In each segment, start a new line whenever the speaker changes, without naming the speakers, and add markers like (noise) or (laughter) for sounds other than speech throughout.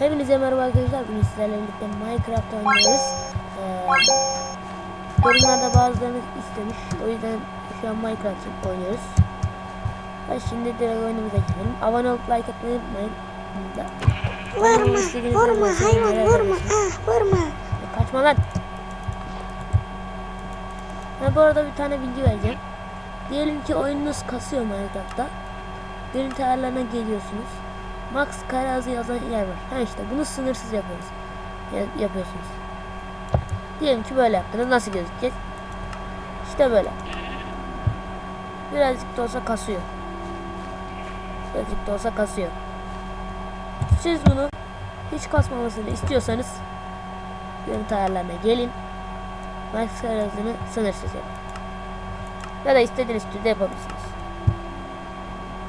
Hepinize merhaba arkadaşlar. Bugün sizlerle birlikte Minecraft oynuyoruz. Ee, yorumlarda bazılarınız istemiş. O yüzden şu an Minecraft oynuyoruz. Ha, şimdi direkt oyunumuza geçelim. Abone olup like atmayı unutmayın.
Vurma,
İstediğiniz
vurma hayvan vurma, ah vurma.
Kaçma lan. Ha, bu arada bir tane bilgi vereceğim. Diyelim ki oyununuz kasıyor Minecraft'ta. Görüntü ayarlarına geliyorsunuz. Max karazi yazan yer var. Ha işte bunu sınırsız yapıyoruz. Ya- yapıyorsunuz. Diyelim ki böyle yaptınız. Nasıl gözükecek? İşte böyle. Birazcık da olsa kasıyor. Birazcık da olsa kasıyor. Siz bunu hiç kasmamasını istiyorsanız görüntü ayarlarına gelin. Max karazını sınırsız yapın. Ya da istediğiniz türde yapabilirsiniz.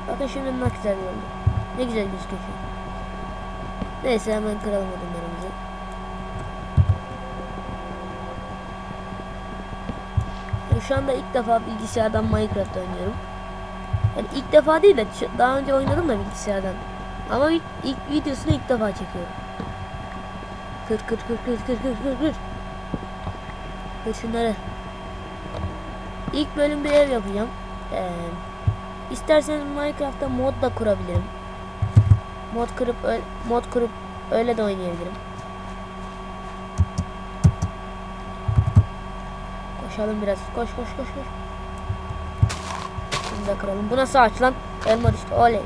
Bakın şimdi ne güzel oldu. Ne güzel gözüküyor. şu an. Neyse hemen kıralım odunlarımızı. Yani şu anda ilk defa bilgisayardan Minecraft oynuyorum. Yani ilk defa değil de daha önce oynadım da bilgisayardan. Ama ilk, ilk videosunu ilk defa çekiyorum. Kır kır kır kır kır kır kır kır. Kır şunları. İlk bölüm bir ev yapacağım. Ee, isterseniz Minecraft'ta mod da kurabilirim. Mod kurup ö- mod kurup öyle de oynayabilirim. Koşalım biraz. Koş koş koş koş. Şimdi de kıralım. Bu nasıl ağaç lan? Elma düştü. Oley.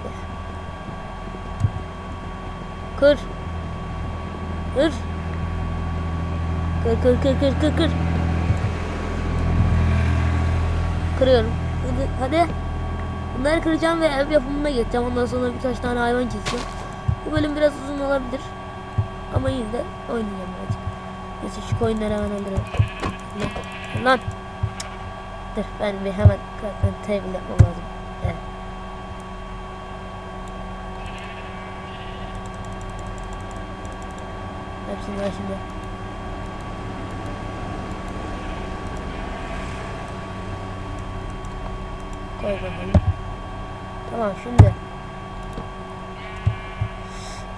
Kır. Kır. Kır kır kır kır kır kır. Kırıyorum. Hadi, hadi. Bunları kıracağım ve ev yapımına geçeceğim. Ondan sonra birkaç tane hayvan keseceğim. Bu bölüm biraz uzun olabilir. Ama yine de oynayacağım birazcık. Neyse şu koyunları hemen öldürelim. Lan. Dur ben bir hemen crafting table yapmam lazım. Evet. Hepsini ver şimdi. Koy bakalım. Tamam şimdi.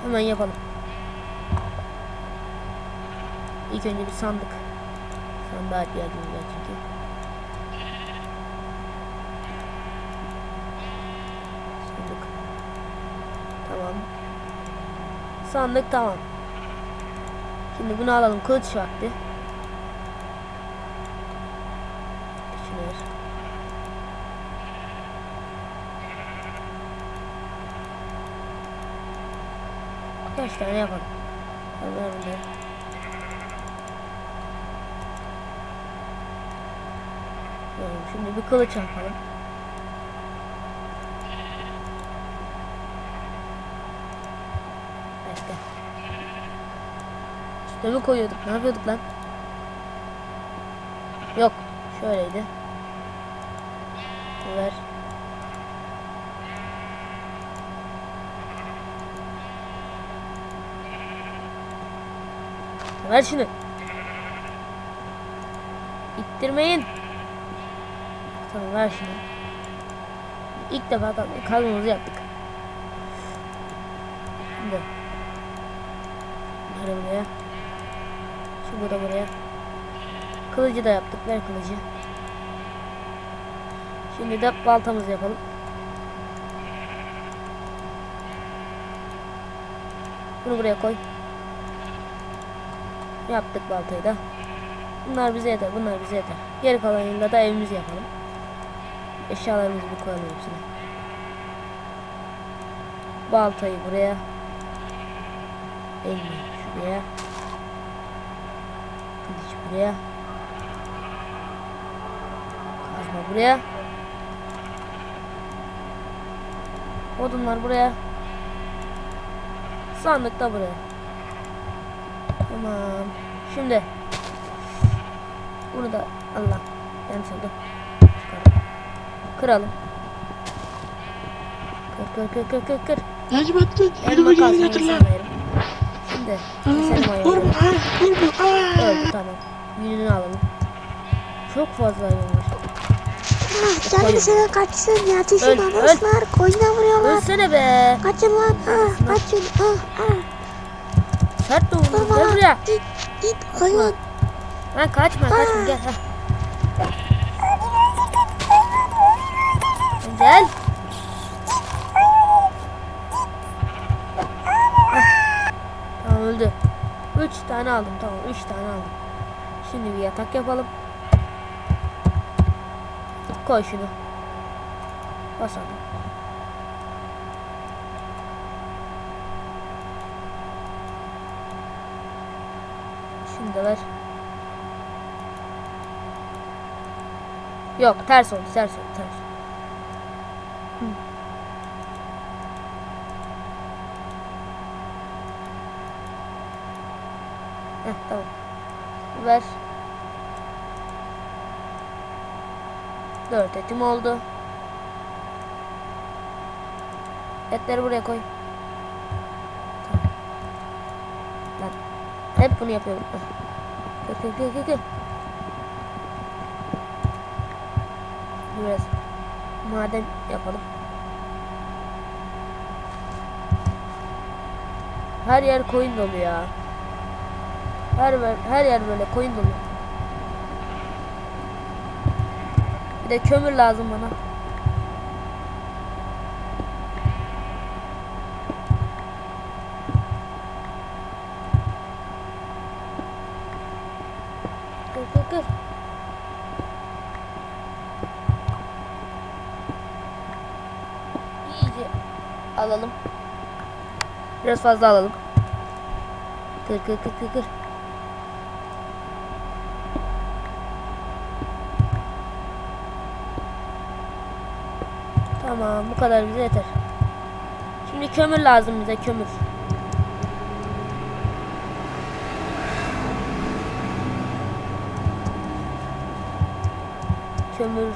Hemen yapalım. İlk önce bir sandık. Sandığa ihtiyacımız var çünkü. Sandık. Tamam. Sandık tamam. Şimdi bunu alalım. Kılıç vakti. Şunu ver. Kaç tane yapalım. Ver. Tamam, Şimdi bir kılıç yapalım. Bekle. Üstüne mi koyuyorduk? Ne yapıyorduk lan? Yok. Şöyleydi. Ver. Ver şunu. İttirmeyin. Tamam ver şunu. İlk defa kal- kalmamızı yaptık. Şimdi. Bunları buraya. Şu da buraya. Kılıcı da yaptık. Ver kılıcı. Şimdi de baltamızı yapalım. Bunu buraya koy. Yaptık baltayı da. Bunlar bize yeter. Bunlar bize yeter. Geri kalanıyla da evimizi yapalım. Eşyalarımızı bir koyalım hepsine. Baltayı buraya. Elmayı şuraya. Kılıç buraya. Kazma buraya. Odunlar buraya. Sandık da buraya. Tamam. Şimdi. Bunu da Allah. Yanlış oldu. Çıkaralım. Kıralım. Kır kır kır kır kır kır.
Geri
kalsın
getir lan.
insanlayalım. Şimdi. Keselim
Vurma,
ayağını.
vurma, ah.
Öldü tamam. Yününü alalım. Çok fazla hayvan var.
Ah, Canım sana kaçsın ya.
Öl,
Tüşün anaslar. Koyuna vuruyorlar.
Ölsene be.
Kaçın lan. Ah, kaçın. Ah, ah.
Sert vurdum. Gel buraya.
Git. Git oyun.
Lan kaçma kaçma gel. heh. Gel. Tamam öldü. Üç tane aldım tamam üç tane aldım. Şimdi bir yatak yapalım. Koy şunu. Basalım. Ver. Yok ters oldu ters oldu ters. Hı. Heh, tamam. Ver. Dört etim oldu. Etleri buraya koy. Lan. Hep bunu yapıyorum. Kır kır kır kır. Biraz maden yapalım. Her yer koyun dolu ya. Her her yer böyle koyun dolu. Bir de kömür lazım bana. Kır kır. İyice alalım. Biraz fazla alalım. Kır kır kır kır kır. Tamam bu kadar bize yeter. Şimdi kömür lazım bize kömür. Kömür.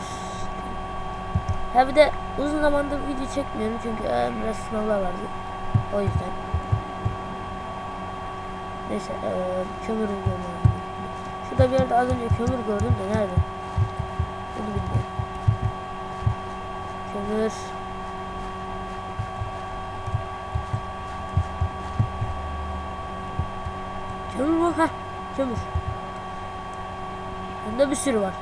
Ha bir de uzun zamandır video çekmiyorum çünkü e, biraz sınavlar vardı. O yüzden. Neyse e, kömür bulmam. Şurada bir yerde az önce kömür gördüm de nerede? Bunu bilmiyorum. Kömür. Kömür mü? Heh, kömür. Bunda bir sürü var.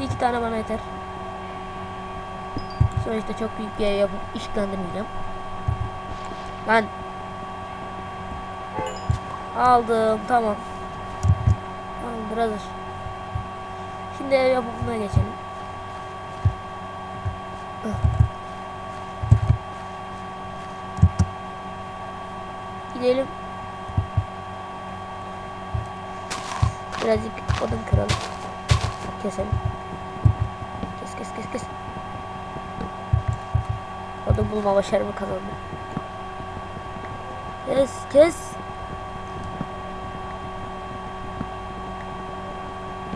Bir iki tane bana yeter. Sonuçta çok büyük bir yapıp işlendirmeyeceğim. Lan. Aldım tamam. Tamamdır hazır. Şimdi ev yapımına geçelim. Gidelim. Birazcık odun kıralım. Keselim. Kes kes kes kes. Odun bulma başarımı kazandım. Kes kes.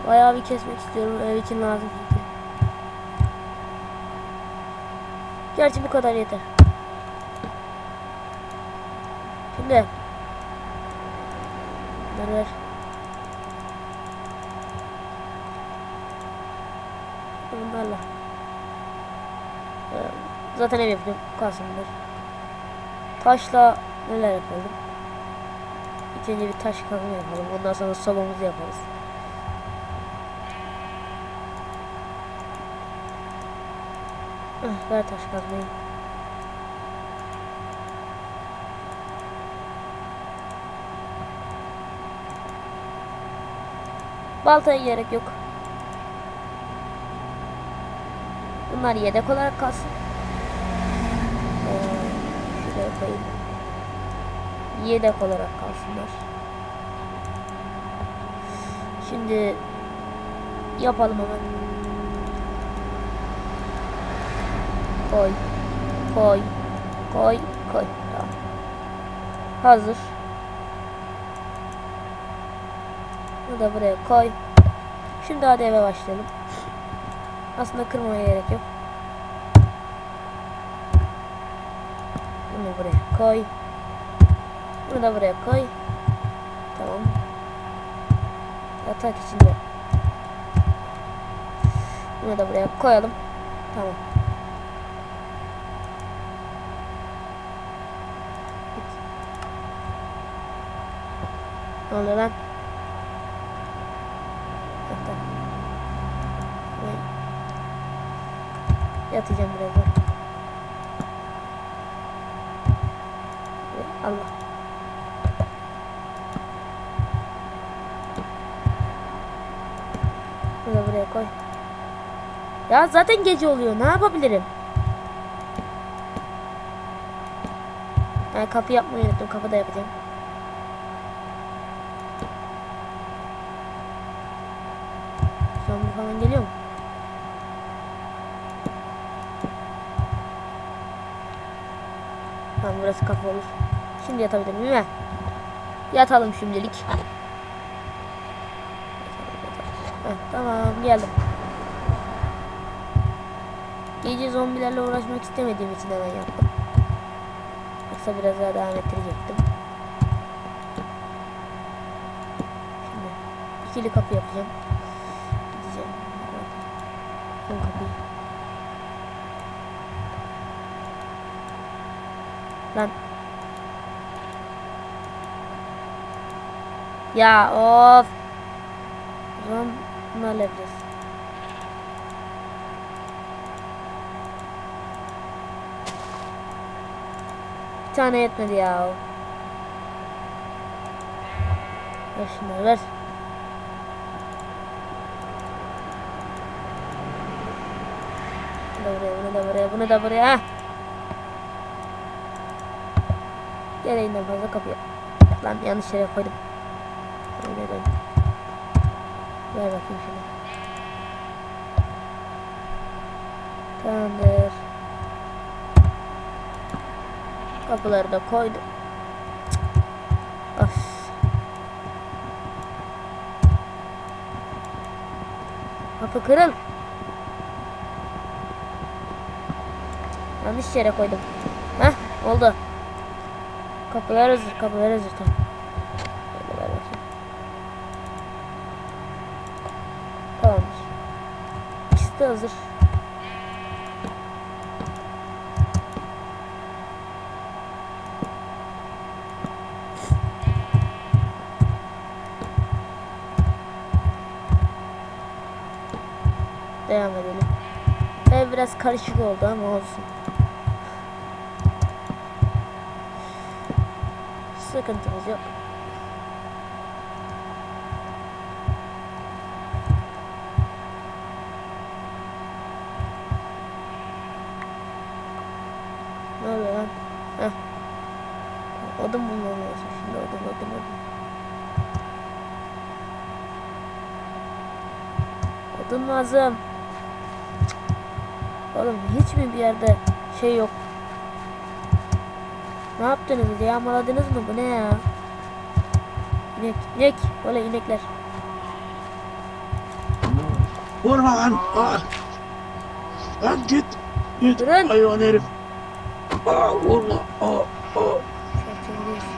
Bayağı bir kesmek istiyorum. Ev için lazım. Gerçi bu kadar yeter. Şimdi. Bunları ver. Bunlarla. Zaten ev yapacağım. Kalsınlar. Taşla neler yapalım? İlk önce bir taş kazma yapalım. Ondan sonra sobamızı yaparız. Ah, ver taş kazmayı. Baltaya gerek yok. Bunlar yedek olarak kalsın. Koyayım. Yedek olarak kalsınlar. Şimdi yapalım hemen. Koy. Koy. Koy. Koy. Tamam. Hazır. Bunu da buraya koy. Şimdi hadi eve başlayalım. Aslında kırmaya gerek yok. buraya koy. Bunu da buraya koy. Tamam. Yatak içinde. Bunu da buraya koyalım. Tamam. Ne oluyor lan? Yatacağım birazdan. Allah. Bunu buraya koy. Ya zaten gece oluyor. Ne yapabilirim? Ha, kapı yapmayı unuttum. Kapı da yapacağım. Zombi falan geliyor mu? Tamam burası kapı olur. Şimdi yatabilir miyim? Heh. Yatalım şimdilik. Tamam geldim. Gece zombilerle uğraşmak istemediğim için hemen yaptım. Yoksa biraz daha devam ettirecektim. Şimdi ikili kapı yapacağım. Gideceğim. Kapıyı. Lan. Ya of. O zaman bunu halledeceğiz. Bir tane yetmedi ya. Ver şunları ver. Bunu da buraya, bunu da buraya, bunu da buraya. Gereğinden fazla kapıyor. Lan yanlış yere koydum. Koydum. Ver bakayım şunu. Tamamdır. Kapıları da koydum. Of. Kapı kırıl. Yanlış yere koydum. Heh oldu. Kapılar hazır, kapılar hazır tamam. Şöyle ver bakayım. Tamamdır. İkisi de hazır. Devam edelim. Ev biraz karışık oldu ama olsun. Sıkıntımız yok. Ne oluyor lan? Heh. Odun bulmam lazım. Şimdi odun odun odun. Odun lazım. Oğlum hiç mi bir yerde şey yok? Ne yaptınız? Yağmaladınız mı? Bu ne ya? İnek, inek. Böyle inekler.
Lan. Aa. Lan git. Git.
Durun.
Hayvan herif. Aa, vurma. Aa, aa.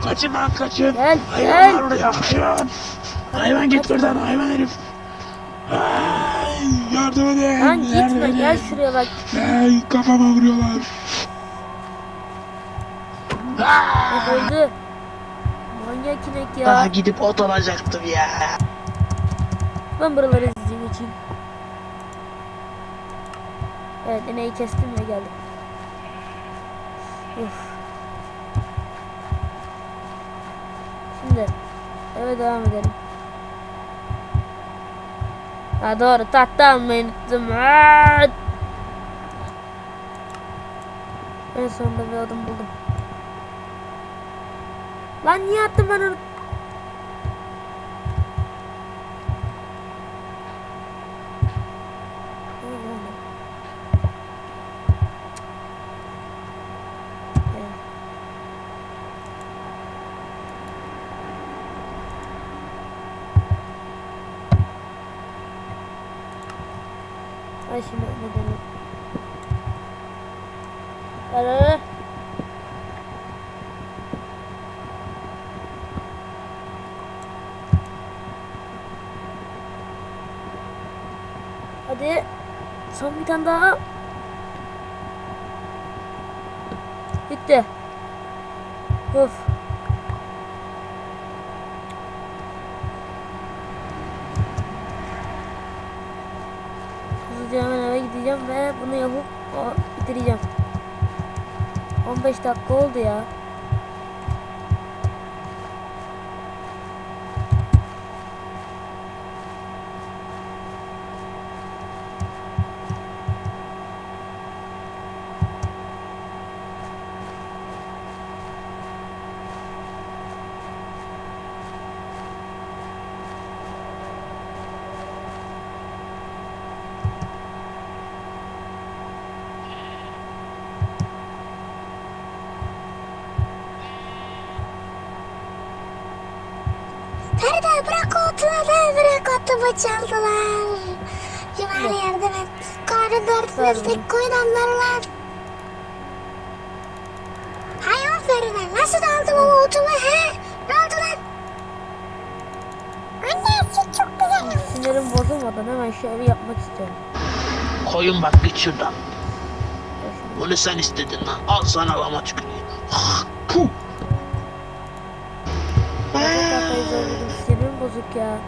Kaçın lan kaçın.
Gel,
Hayvan
gel.
var oraya hayvan. Hayvan git buradan hayvan herif. Yardım edin.
Lan
yardım
gitme
edin.
gel şuraya bak.
Ay, kafama vuruyorlar.
Bak öldü. Manyak inek ya.
Daha gidip ot alacaktım ya.
Ben buraları izleyeyim geçeyim. Evet ineği kestim ve geldim. Uf. Şimdi eve devam edelim. Ha doğru tahta almayı unuttum. Aa! En sonunda bir adım buldum. Lan Hadi. Son bir tane daha. Bitti. Of. Hızlıca hemen eve gideceğim ve bunu yapıp bitireceğim. 15 dakika oldu ya.
Otumu çaldılar. Cumali yardım et.
Pardon.
meslek koyun onları lan. Hayvan Feride nasıl aldım o otumu he? Ne oldu lan? Anne süt çok güzel.
Sinirim bozulmadan hemen şöyle yapmak istiyorum.
Koyun bak git şuradan. Bunu sen istedin lan. Al sana lama tüküreyim. Puh.
Sinirim bozuk ya.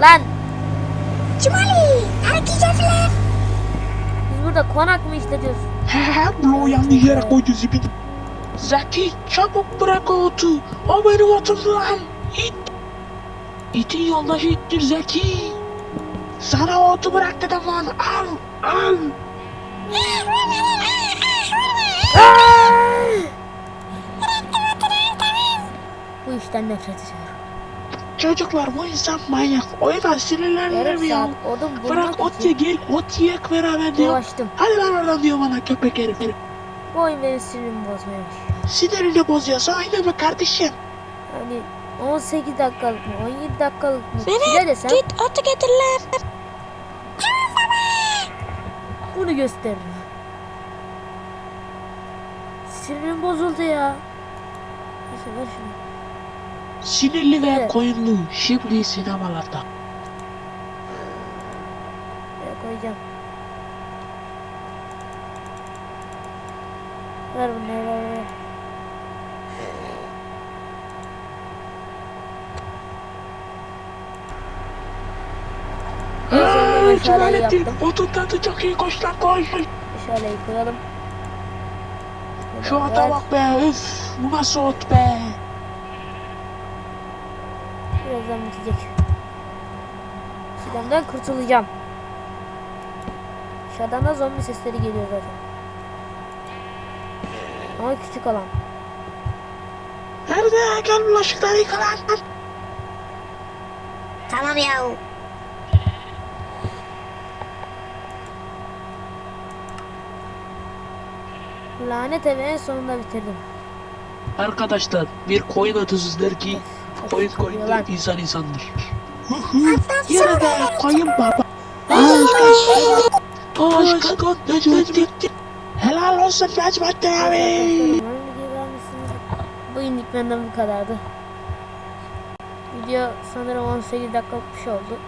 Lan
Cumali erkeceğiz lan.
biz burada konak mı işletiyoruz?
He he bro yanlış yere koydu zibidi. Zeki çabuk bırak o otu. O benim otum lan. İt. İtin yoldaşı ittir Zeki. Sana o otu bırak dedim lan. Al. Al. (laughs)
Bu işten nefret ediyorum.
Çocuklar bu insan manyak. O yüzden
bulmak
Bırak ot ye gel ot yiyek beraber diyor.
dolaştım.
Hadi lan oradan diyor bana köpek herif.
Bu oyun benim sinirimi bozmuyormuş.
Sinirini bozuyorsa aynı mı kardeşim?
Hani 18 dakikalık mı 17 dakikalık mı süre desem
Git otu getir lan.
bunu gösteririm. Sinirim bozuldu ya. Neyse ver şunu.
Sinirli ve
Evet.
koyunlu şimdi sinemalarda.
Buraya koyacağım. Ver bunları ver ver. En sonunda meşaleyi
Cemalettin
yaptım.
tadı çok iyi koş lan koş.
Meşaleyi koyalım.
Şu
Şöyle ver.
bak be üf bu nasıl ot be.
Birazdan bitecek. Silahdan kurtulacağım. Dışarıdan da zombi sesleri geliyor zaten. Ama küçük olan.
Nerede gel bulaşıkları yıka lan.
Tamam ya.
Lanet evi en sonunda bitirdim.
Arkadaşlar bir koyun atasız der ki koyun
Lan.
koyundur insan insandır. Yine de koyun baba. Aşkın Necmettin. Helal olsun Necmettin abi.
Bu indik benden bu kadardı. Video sanırım 18 dakikalık bir şey oldu.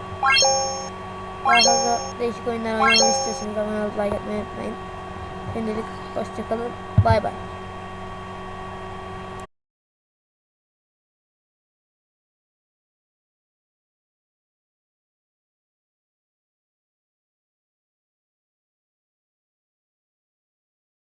Daha fazla değişik oyunlar oynamamı istiyorsanız abone olup like atmayı unutmayın. Şimdilik hoşçakalın. Bay bay.